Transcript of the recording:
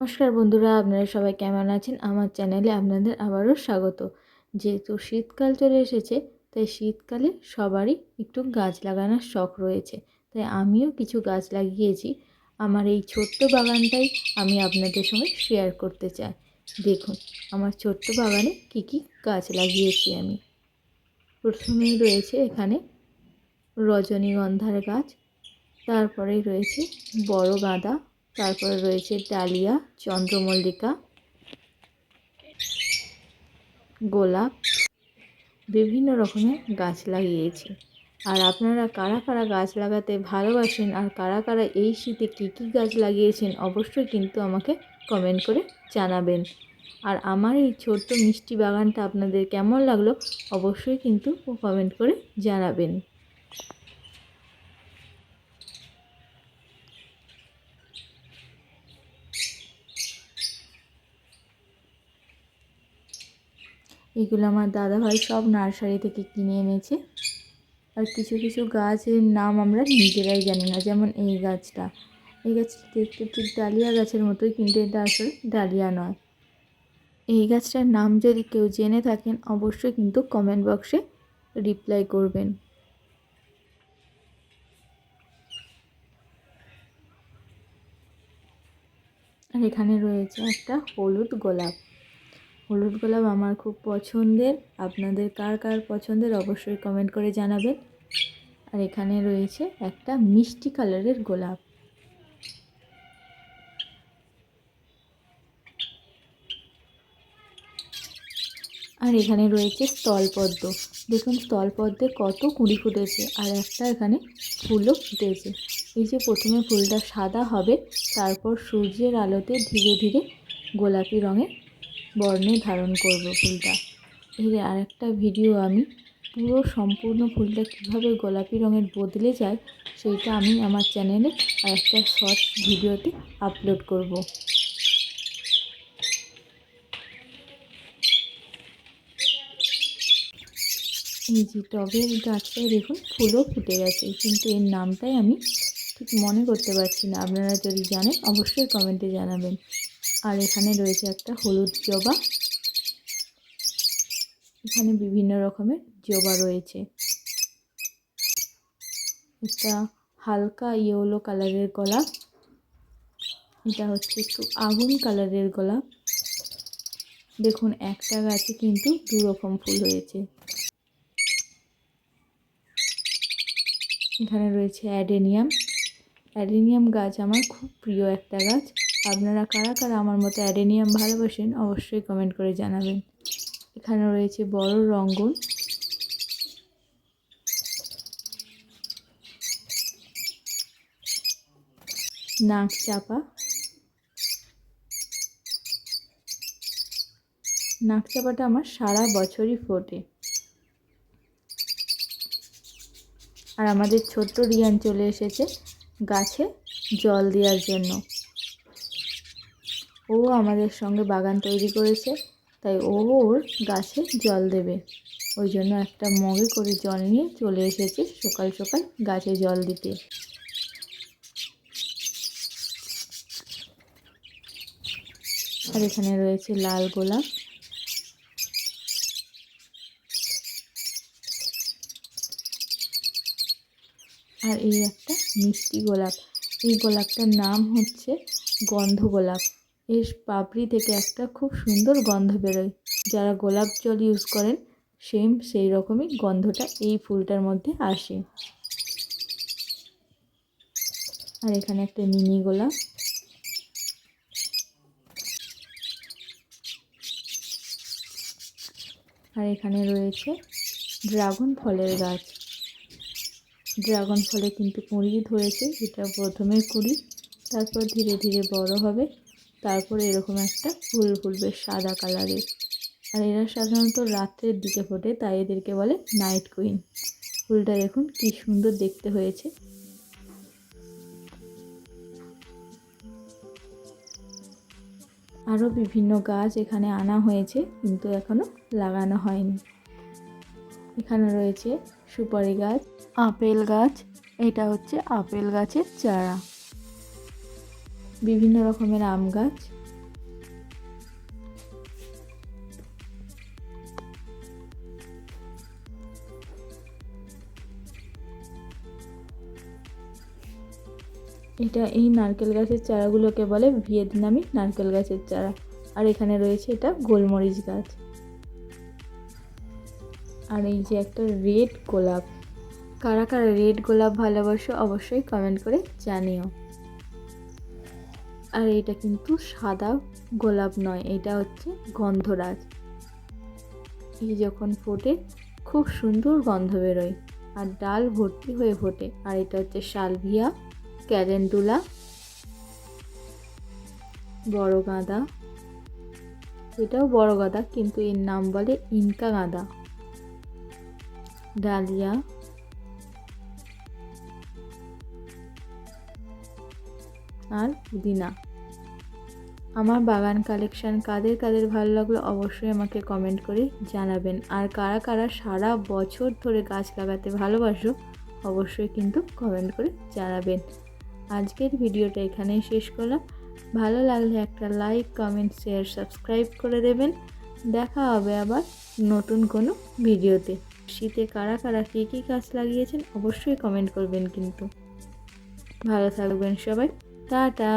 নমস্কার বন্ধুরা, আপনারা সবাই কেমন আছেন? আমার চ্যানেলে আপনাদের আবারও স্বাগত। যেহেতু শীতকাল চলে এসেছে, তাই শীতকালে সবারই একটু গাছ লাগানোর শখ রয়েছে। তাই আমিও কিছু গাছ লাগিয়েছি। আমার এই ছোট্ট বাগানটাই আমি আপনাদের সঙ্গে শেয়ার করতে চাই। দেখুন, আমার ছোট্ট বাগানে কি কি গাছ লাগিয়েছি আমি। প্রথমেই রয়েছে এখানে রজনীগন্ধার গাছ, তারপরেই রয়েছে বড় গাঁদা তারপরে রয়েছে ডালিয়া, চন্দ্রমল্লিকা, গোলাপ, বিভিন্ন রকমের গাছ লাগিয়েছি। আর আপনারা কারা কারা গাছ লাগাতে ভালোবাসেন আর কারা কারা এই শীতে কী কী গাছ লাগিয়েছেন অবশ্যই কিন্তু আমাকে কমেন্ট করে জানাবেন। আর আমার এই ছোট্ট মিষ্টি বাগানটা আপনাদের কেমন লাগল অবশ্যই কিন্তু কমেন্ট করে জানাবেন। এগুলো আমার দাদাভাই সব নার্সারি থেকে কিনে এনেছে। আর কিছু কিছু গাছের নাম আমরা নিজেরাই জানি না, যেমন এই গাছটা। এই গাছটা দেখতে ঠিক ডালিয়া গাছের মতোই কিন্তু এটা আসলে ডালিয়া নয়। এই গাছটার নাম যদি কেউ জেনে থাকেন, অবশ্যই কিন্তু কমেন্ট বক্সে রিপ্লাই করবেন। আর এখানে রয়েছে একটা হলুদ গোলাপ। হলুদ গোলাপ আমার খুব পছন্দের। আপনাদের কার কার পছন্দের অবশ্যই কমেন্ট করে জানাবেন। আর এখানে রয়েছে একটা মিষ্টি কালারের গোলাপ। আর এখানে রয়েছে স্থলপদ্ম। দেখুন, স্থলপদ্মে কত কুড়ি ফুটেছে আর একটা এখানে ফুলও ফুটেছে। এই যে প্রথমে ফুলটা সাদা হবে, তারপর সূর্যের আলোতে ধীরে ধীরে গোলাপি রঙের বর্ণে ধারণ করব ফুলটা। এর আরেকটা ভিডিও আমি, পুরো সম্পূর্ণ ফুলটা কীভাবে গোলাপি রঙের বদলে যায়, সেইটা আমি আমার চ্যানেলে আর একটা শর্ট ভিডিওতে আপলোড করব। এই যে টবের গাছটায় দেখুন ফুলও ফুটে গেছে, কিন্তু এর নামটাই আমি ঠিক মনে করতে পারছি না। আপনারা যদি জানেন, অবশ্যই কমেন্টে জানাবেন। আর এখানে রয়েছে একটা হলুদ জবা। এখানে বিভিন্ন রকমের জবা রয়েছে। এটা হালকা ইয়েলো কালারের গোলাপ এটা হচ্ছে একটু আগুন কালারের গোলাপ দেখুন, একটা গাছে কিন্তু দু রকম ফুল হয়েছে। এখানে রয়েছে অ্যাডেনিয়াম। অ্যাডেনিয়াম গাছ আমার খুব প্রিয় একটা গাছ। আপনারা কারা কারা আমার মতো অ্যাডেনিয়াম ভালোবাসেন, অবশ্যই কমেন্ট করে জানাবেন। এখানে রয়েছে বড় রঙ্গন। নাক চাপা। নাক চাপাটা আমার সারা বছরই ফোটে। আর আমাদের ছোট্ট রিয়ান চলে এসেছে গাছে জল দেওয়ার জন্য। ও আমাদের সঙ্গে বাগান তৈরি করেছে, তাই ও ওর গাছে জল দেবে। ওই জন্য একটা মগে করে জল নিয়ে চলে এসেছে সকাল সকাল গাছে জল দিতে। আর এখানে রয়েছে লাল গোলাপ। আর এই একটা মিষ্টি গোলাপ। এই গোলাপটার নাম হচ্ছে গন্ধ গোলাপ। এর পাপড়ি থেকে একটা খুব সুন্দর গন্ধ বেরোয়। যারা গোলাপ জল ইউজ করেন সেম সেই রকমই গন্ধটা এই ফুলটার মধ্যে আসে। আর এখানে একটা মিনি গোলাপ। আর এখানে রয়েছে ড্রাগন ফলের গাছ। ড্রাগন ফলে কিন্তু কুঁড়ি ধরেছে, যেটা প্রথমে কুঁড়ি, তারপর ধীরে ধীরে বড় হবে। তারপরে এরকম একটা ফুল ফুলবে সাদা কালারের। আর এরা সাধারণত রাত্রের দিকে ফোটে, তাই এদেরকে বলে নাইট কুইন ফুলটা দেখুন কি সুন্দর দেখতে হয়েছে। আরও বিভিন্ন গাছ এখানে আনা হয়েছে, কিন্তু এখনও লাগানো হয়নি। এখানে রয়েছে সুপারি গাছ, আপেল গাছ, এটা হচ্ছে আপেল গাছের চারা। বিভিন্ন রকমের আম গাছ। এটা এই নারকেল গাছের চারাগুলোকে বলে ভিয়েতনামি নারকেল গাছের চারা। আর এখানে রয়েছে এটা গোলমরিচ গাছ। আর এই যে একটা রেড গোলাপ। কারা কারা রেড গোলাপ ভালোবাসো অবশ্যই কমেন্ট করে জানিও। আর এটা কিন্তু সাদা গোলাপ নয়, এটা হচ্ছে গন্ধরাজ। এই যখন ফোটে, খুব সুন্দর গন্ধ বেরোয়। আর ডাল ভর্তি হয়ে ফোটে। আর এটা হচ্ছে সালভিয়া ক্যালেন্ডুলা বড় গাঁদা এটাও বড় গাঁদা কিন্তু এর নাম বলে ইনকা গাঁদা ডালিয়া আর পুদিনা আমার বাগান কালেকশন কাদের কাদের ভালো লাগল অবশ্যই আমাকে কমেন্ট করে জানাবেন। আর কারা কারা সারা বছর ধরে গাছ লাগাতে ভালোবাসো অবশ্যই কিন্তু কমেন্ট করে জানাবেন। আজকের ভিডিওটা এখানেই শেষ করলাম। ভালো লাগলে একটা লাইক কমেন্ট শেয়ার সাবস্ক্রাইব করে দেবেন। দেখা হবে আবার নতুন কোনো ভিডিওতে। শীতে কারা কারা কী কী গাছ লাগিয়েছেন অবশ্যই কমেন্ট করবেন কিন্তু। ভালো থাকবেন সবাই। টাটা